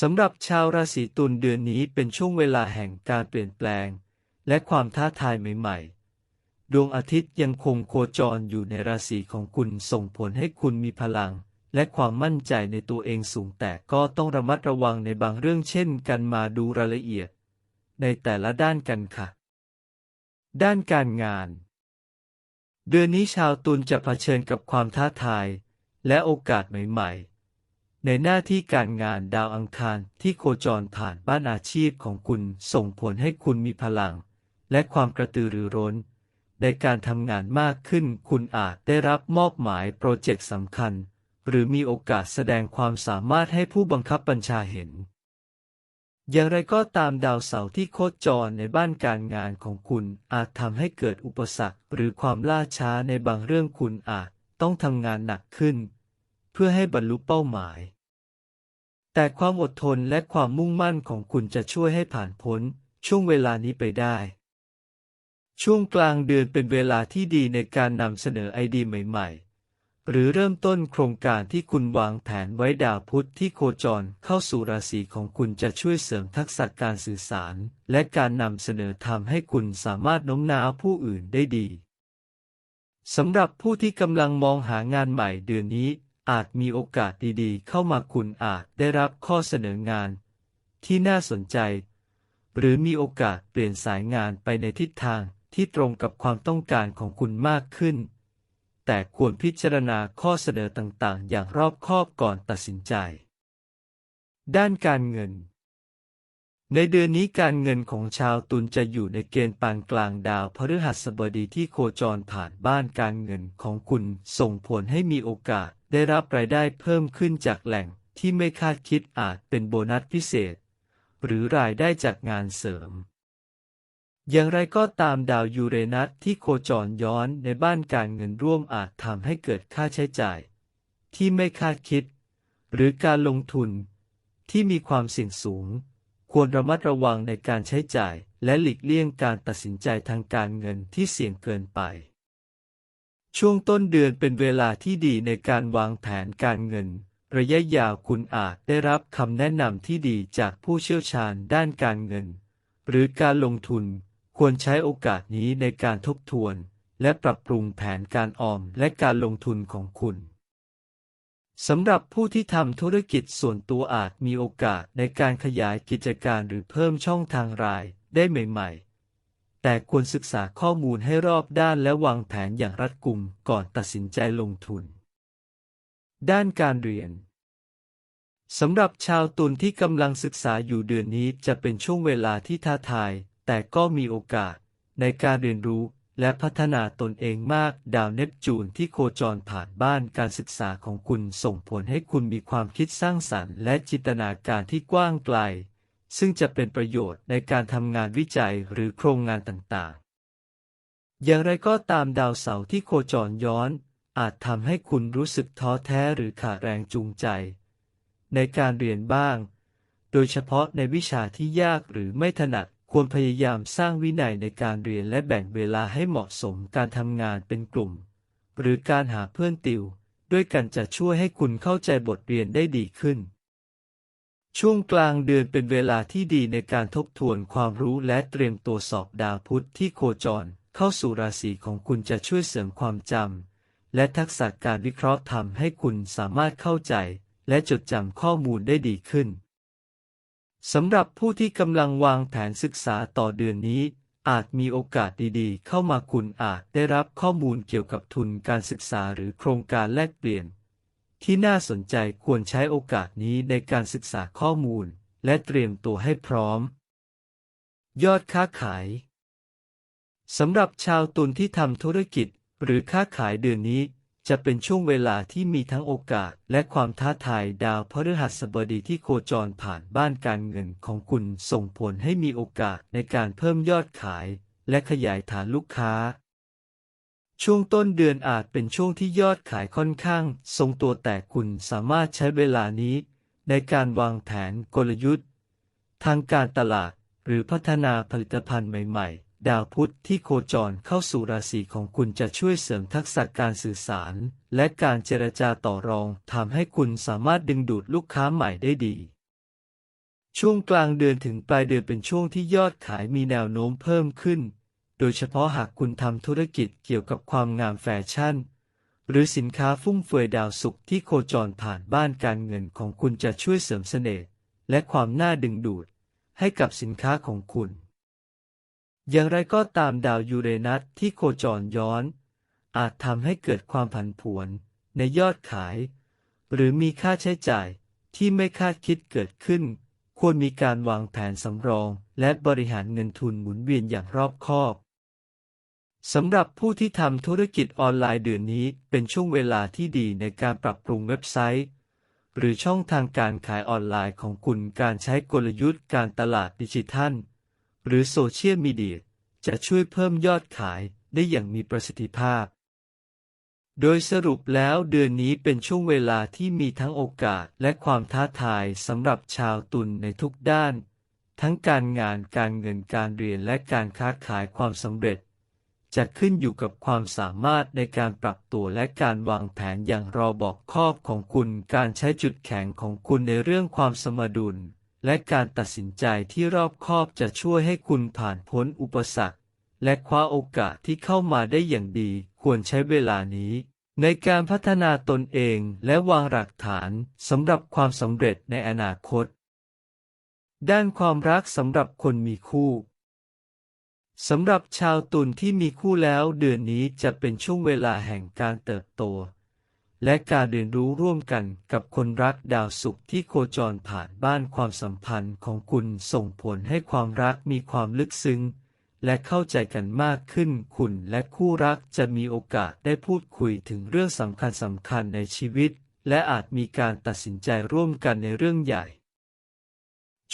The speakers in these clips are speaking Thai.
สำหรับชาวราศีตุลเดือนนี้เป็นช่วงเวลาแห่งการเปลี่ยนแปลง และความท้าทายใหม่ๆ ดวงอาทิตย์ยังคงโคจรอยู่ในราศีของคุณส่งผลให้คุณมีพลัง และความมั่นใจในตัวเองสูงแต่ก็ต้องระมัดระวังในบางเรื่องเช่นกันมาดูรายละเอียด ในแต่ละด้านกันค่ะ ด้านการงาน เดือนนี้ชาวตุลจะเผชิญกับความท้าทาย และโอกาสใหม่ๆ ในหน้าที่การงานดาวอังคารที่โคจรผ่านบ้านอาชีพของคุณส่งผลให้คุณมีพลัง และความกระตือรือร้น ในการทำงานมากขึ้น คุณอาจได้รับมอบหมายโปรเจกต์สำคัญ หรือมีโอกาสแสดงความสามารถให้ผู้บังคับบัญชาเห็น อย่างไรก็ตามดาวเสาร์ที่โคจรในบ้านการงานของคุณอาจทำให้เกิดอุปสรรค หรือความล่าช้าในบางเรื่องคุณอาจต้องทำงานหนักขึ้น เพื่อให้บรรลุเป้าหมาย แต่ความอดทนและความมุ่งมั่นของคุณจะช่วยให้ผ่านพ้นช่วงเวลานี้ไปได้ ช่วงกลางเดือนเป็นเวลาที่ดีในการนำเสนอไอเดียใหม่ ๆ หรือเริ่มต้นโครงการที่คุณวางแผนไว้ดาวพุธที่โคจรเข้าสู่ราศีของคุณจะช่วยเสริมทักษะการสื่อสาร และการนำเสนอทำให้คุณสามารถโน้มน้าวผู้อื่นได้ดีสำหรับผู้ที่กำลังมองหางานใหม่เดือนนี้ อาจมีโอกาสดีๆ เข้ามาคุณอาจได้รับข้อเสนองาน ที่น่าสนใจ หรือมีโอกาสเปลี่ยนสายงานไปในทิศทางที่ตรงกับความต้องการของคุณมากขึ้น แต่ควรพิจารณาข้อเสนอต่างๆ อย่างรอบคอบก่อนตัดสินใจ ด้านการเงิน ในเดือนนี้การเงินของชาวตุลจะอยู่ในเกณฑ์ปานกลางดาวพฤหัสบดีที่โคจรผ่านบ้านการเงินของคุณส่งผลให้มีโอกาส ได้รับรายได้เพิ่มขึ้นจากแหล่งที่ไม่คาดคิดอาจเป็นโบนัสพิเศษ หรือรายได้จากงานเสริม อย่างไรก็ตามดาวยูเรนัสที่โคจรย้อนในบ้านการเงินร่วมอาจทำให้เกิดค่าใช้จ่าย ที่ไม่คาดคิด หรือการลงทุน ที่มีความเสี่ยงสูง ควรระมัดระวังในการใช้จ่าย และหลีกเลี่ยงการตัดสินใจทางการเงินที่เสี่ยงเกินไป ช่วงต้นเดือนเป็นเวลาที่ดีในการวางแผนการเงิน ระยะยาวคุณอาจได้รับคำแนะนำที่ดีจากผู้เชี่ยวชาญด้านการเงิน หรือการลงทุน ควรใช้โอกาสนี้ในการทบทวน และปรับปรุงแผนการออมและการลงทุนของคุณสำหรับผู้ที่ทำธุรกิจส่วนตัวอาจมีโอกาสในการขยายกิจการหรือเพิ่มช่องทางรายได้ใหม่ ๆ แต่ควรศึกษาข้อมูลให้รอบด้านและวางแผนอย่างรัดกุมก่อนตัดสินใจลงทุน ด้านการเรียนสำหรับชาวตุลที่กำลังศึกษาอยู่เดือนนี้จะเป็นช่วงเวลาที่ท้าทาย แต่ก็มีโอกาส ในการเรียนรู้และพัฒนาตนเองมาก ดาวเนปจูนที่โคจรผ่านบ้านการศึกษาของคุณส่งผลให้คุณมีความคิดสร้างสรรค์และจินตนาการที่กว้างไกล ซึ่งจะเป็นประโยชน์ในการทำงานวิจัยหรือโครงงานต่างๆ อย่างไรก็ตามดาวเสาร์ที่โคจรย้อน อาจทำให้คุณรู้สึกท้อแท้หรือขาดแรงจูงใจ ในการเรียนบ้าง โดยเฉพาะในวิชาที่ยากหรือไม่ถนัดควรพยายามสร้างวินัยในการเรียนและแบ่งเวลาให้เหมาะสมการทำงานเป็นกลุ่ม หรือการหาเพื่อนติว ด้วยกันจะช่วยให้คุณเข้าใจบทเรียนได้ดีขึ้น ช่วงกลางเดือนเป็นเวลาที่ดีในการทบทวนความรู้และเตรียมตัวสอบดาวพุธที่โคจร เข้าสู่ราศีของคุณจะช่วยเสริมความจำและทักษะการวิเคราะห์ทำให้คุณสามารถเข้าใจ และจดจำข้อมูลได้ดีขึ้นสำหรับผู้ที่กำลังวางแผนศึกษาต่อเดือนนี้ อาจมีโอกาสดีๆ เข้ามาคุณอาจได้รับข้อมูลเกี่ยวกับทุนการศึกษาหรือโครงการแลกเปลี่ยน ที่น่าสนใจควรใช้โอกาสนี้ในการศึกษาข้อมูล และเตรียมตัวให้พร้อม ยอดค้าขายสำหรับชาวตุลที่ทำธุรกิจ หรือค้าขายเดือนนี้ จะเป็นช่วงเวลาที่มีทั้งโอกาสและความท้าทายดาวพฤหัสบดีที่โคจรผ่านบ้านการเงินของคุณส่งผลให้มีโอกาสในการเพิ่มยอดขาย และขยายฐานลูกค้า ช่วงต้นเดือนอาจเป็นช่วงที่ยอดขายค่อนข้าง ทรงตัวแต่คุณสามารถใช้เวลานี้ ในการวางแผนกลยุทธ์ ทางการตลาดหรือพัฒนาผลิตภัณฑ์ใหม่ๆ ดาวพุธที่โคจรเข้าสู่ราศีของคุณจะช่วยเสริมทักษะการสื่อสาร และการเจรจาต่อรองทำให้คุณสามารถดึงดูดลูกค้าใหม่ได้ดี ช่วงกลางเดือนถึงปลายเดือนเป็นช่วงที่ยอดขายมีแนวโน้มเพิ่มขึ้น โดยเฉพาะหากคุณทำธุรกิจเกี่ยวกับความงามแฟชั่น หรือสินค้าฟุ่มเฟือยดาวสุขที่โคจรผ่านบ้านการเงินของคุณจะช่วยเสริมเสน่ห์และความน่าดึงดูด ให้กับสินค้าของคุณ อย่างไรก็ตามดาวยูเรนัสที่โคจรย้อน อาจทำให้เกิดความผันผวนในยอดขาย หรือมีค่าใช้จ่ายที่ไม่คาดคิดเกิดขึ้น ควรมีการวางแผนสำรอง และบริหารเงินทุนหมุนเวียนอย่างรอบคอบ สำหรับผู้ที่ทำธุรกิจออนไลน์เดือนนี้เป็นช่วงเวลาที่ดีในการปรับปรุงเว็บไซต์ หรือช่องทางการขายออนไลน์ของคุณการใช้กลยุทธ์การตลาดดิจิทัล หรือโซเชียลมีเดียจะช่วยเพิ่มยอดขายได้อย่างมีประสิทธิภาพ โดยสรุปแล้วเดือนนี้เป็นช่วงเวลาที่มีทั้งโอกาสและความท้าทายสำหรับชาวตุลในทุกด้าน ทั้งการงานการเงินการเรียนและการค้าขายความสำเร็จ จะขึ้นอยู่กับความสามารถในการปรับตัวและการวางแผนอย่างรอบอกคอบของคุณ การใช้จุดแข็งของคุณในเรื่องความสมดุล และการตัดสินใจที่รอบคอบจะช่วยให้คุณผ่านพ้นอุปสรรค และคว้าโอกาสที่เข้ามาได้อย่างดี ควรใช้เวลานี้ ในการพัฒนาตนเองและวางหลักฐานสำหรับความสำเร็จในอนาคต ด้านความรักสำหรับคนมีคู่ สำหรับชาวตุลที่มีคู่แล้วเดือนนี้จะเป็นช่วงเวลาแห่งการเติบโต และการเรียนรู้ร่วมกันกับคนรักดาวสุขที่โคจรผ่านบ้านความสัมพันธ์ของคุณส่งผลให้ความรักมีความลึกซึ้ง และเข้าใจกันมากขึ้นคุณและคู่รักจะมีโอกาสได้พูดคุยถึงเรื่องสำคัญสำคัญในชีวิต และอาจมีการตัดสินใจร่วมกันในเรื่องใหญ่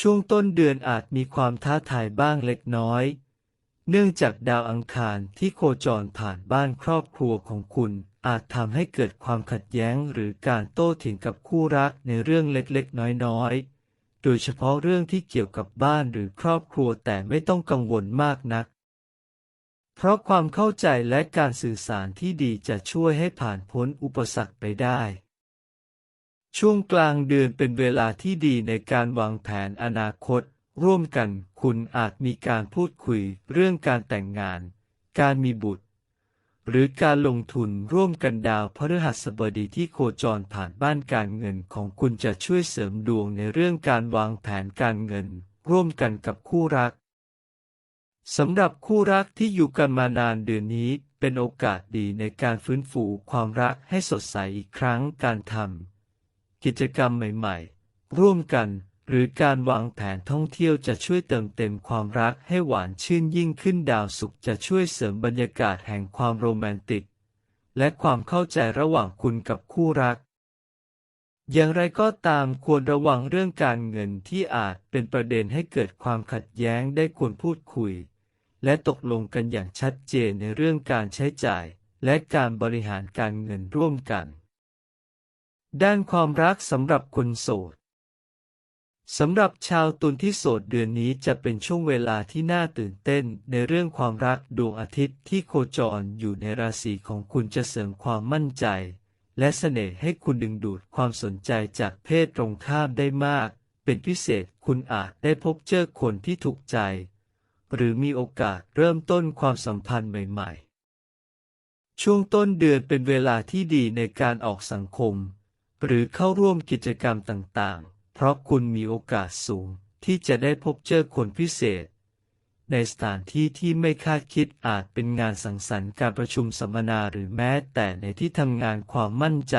ช่วงต้นเดือนอาจมีความท้าทายบ้างเล็กน้อย เนื่องจากดาวอังคารที่โคจรผ่านบ้านครอบครัวของคุณ อาจทำให้เกิดความขัดแย้งหรือการโต้เถียงกับคู่รักในเรื่องเล็กๆ น้อยๆ โดยเฉพาะเรื่องที่เกี่ยวกับบ้านหรือครอบครัวแต่ไม่ต้องกังวลมากนัก เพราะความเข้าใจและการสื่อสารที่ดีจะช่วยให้ผ่านพ้นอุปสรรคไปได้ช่วงกลางเดือนเป็นเวลาที่ดีในการวางแผนอนาคต ร่วมกันคุณอาจมีการพูดคุยเรื่องการแต่งงาน การมีบุตร หรือการลงทุนร่วมกันดาวพฤหัสบดีที่โคจรผ่านบ้านการเงินของคุณจะช่วยเสริมดวงในเรื่องการวางแผนการเงิน ร่วมกันกับคู่รักสำหรับคู่รักที่อยู่กันมานานเดือนนี้เป็นโอกาสดีในการฟื้นฟูความรักให้สดใสอีกครั้งการทำกิจกรรมใหม่ ๆ ร่วมกัน หรือการวางแผนท่องเที่ยวจะช่วยเติมเต็มความรักให้หวานชื่นยิ่งขึ้นดาวสุขจะช่วยเสริมบรรยากาศแห่งความโรแมนติก และความเข้าใจระหว่างคุณกับคู่รัก อย่างไรก็ตามควรระวังเรื่องการเงินที่อาจเป็นประเด็นให้เกิดความขัดแย้งได้ควรพูดคุย และตกลงกันอย่างชัดเจนในเรื่องการใช้จ่าย และการบริหารการเงินร่วมกัน ด้านความรักสำหรับคนโสด สำหรับชาวตุลที่โสดเดือนนี้จะเป็นช่วงเวลาที่น่าตื่นเต้นในเรื่องความรักดวงอาทิตย์ที่โคจรอยู่ในราศีของคุณจะเสริมความมั่นใจ และเสน่ห์ให้คุณดึงดูดความสนใจจากเพศตรงข้ามได้มาก เป็นพิเศษคุณอาจได้พบเจอคนที่ถูกใจ หรือมีโอกาสเริ่มต้นความสัมพันธ์ใหม่ ๆ ช่วงต้นเดือนเป็นเวลาที่ดีในการออกสังคม หรือเข้าร่วมกิจกรรมต่างๆ เพราะคุณมีโอกาสสูงที่จะได้พบเจอคนพิเศษ ในสถานที่ที่ไม่คาดคิดอาจเป็นงานสังสรรค์การประชุมสัมมนาหรือแม้แต่ในที่ทำงานความมั่นใจ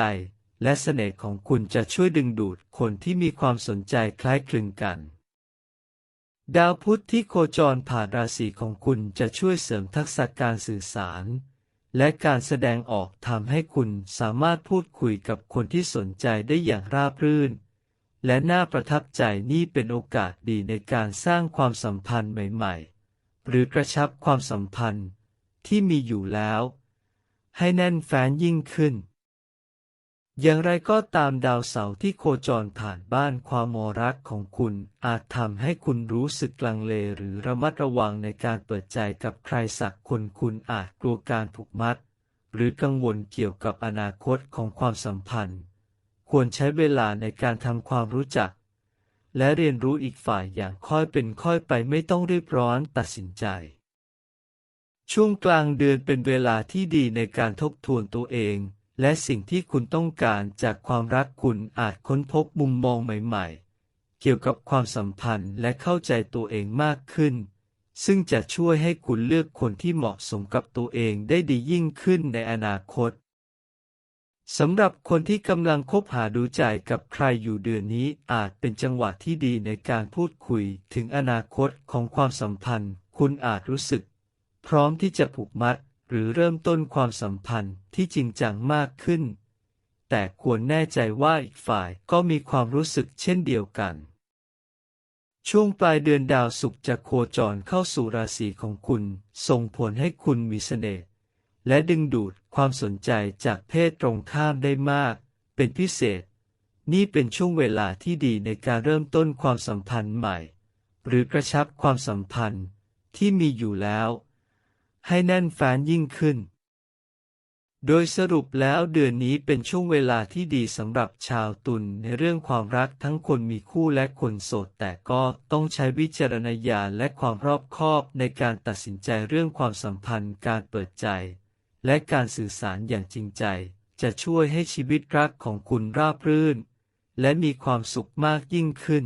และเสน่ห์ของคุณจะช่วยดึงดูดคนที่มีความสนใจคล้ายคลึงกัน ดาวพุธที่โคจรผ่านราศีของคุณจะช่วยเสริมทักษะการสื่อสารและการแสดงออกทำให้คุณสามารถพูดคุยกับคนที่สนใจได้อย่างราบรื่น และน่าประทับใจนี่เป็นโอกาสดีในการสร้างความสัมพันธ์ใหม่ ๆ หรือกระชับความสัมพันธ์ที่มีอยู่แล้ว ให้แน่นแฟ้นยิ่งขึ้น อย่างไรก็ตามดาวเสาร์ที่โคจรผ่านบ้านความมรักของคุณอาจทำให้คุณรู้สึกลังเลหรือระมัดระวังในการเปิดใจกับใครสักคนคุณอาจกลัวการถูกมัด หรือกังวลเกี่ยวกับอนาคตของความสัมพันธ์ ควรใช้เวลาในการทำความรู้จัก และเรียนรู้อีกฝ่ายอย่างค่อยเป็นค่อยไปไม่ต้องรีบร้อนตัดสินใจ ช่วงกลางเดือนเป็นเวลาที่ดีในการทบทวนตัวเอง และสิ่งที่คุณต้องการจากความรักคุณอาจค้นพบมุมมองใหม่ ๆ เกี่ยวกับความสัมพันธ์และเข้าใจตัวเองมากขึ้นซึ่งจะช่วยให้คุณเลือกคนที่เหมาะสมกับตัวเองได้ดียิ่งขึ้นในอนาคต สำหรับคนที่กำลังคบหาดูใจกับใครอยู่เดือนนี้อาจเป็นจังหวะที่ดีในการพูดคุยถึงอนาคตของความสัมพันธ์ คุณอาจรู้สึก พร้อมที่จะผูกมัดหรือเริ่มต้นความสัมพันธ์ที่จริงจังมากขึ้น แต่ควรแน่ใจว่าอีกฝ่ายก็มีความรู้สึกเช่นเดียวกัน ช่วงปลายเดือนดาวศุกร์จะโคจรเข้าสู่ราศีของคุณ ส่งผลให้คุณมีเสน่ห์ และดึงดูดความสนใจจากเพศตรงข้ามได้มาก เป็นพิเศษ นี่เป็นช่วงเวลาที่ดีในการเริ่มต้นความสัมพันธ์ใหม่ หรือกระชับความสัมพันธ์ที่มีอยู่แล้ว ให้แน่นแฟ้นยิ่งขึ้น โดยสรุปแล้วเดือนนี้เป็นช่วงเวลาที่ดีสำหรับชาวตุลในเรื่องความรักทั้งคนมีคู่และคนโสด แต่ก็ต้องใช้วิจารณญาณและความรอบคอบในการตัดสินใจเรื่องความสัมพันธ์การเปิดใจ และการสื่อสารอย่างจริงใจ จะช่วยให้ชีวิตรักของคุณราบรื่น และมีความสุขมากยิ่งขึ้น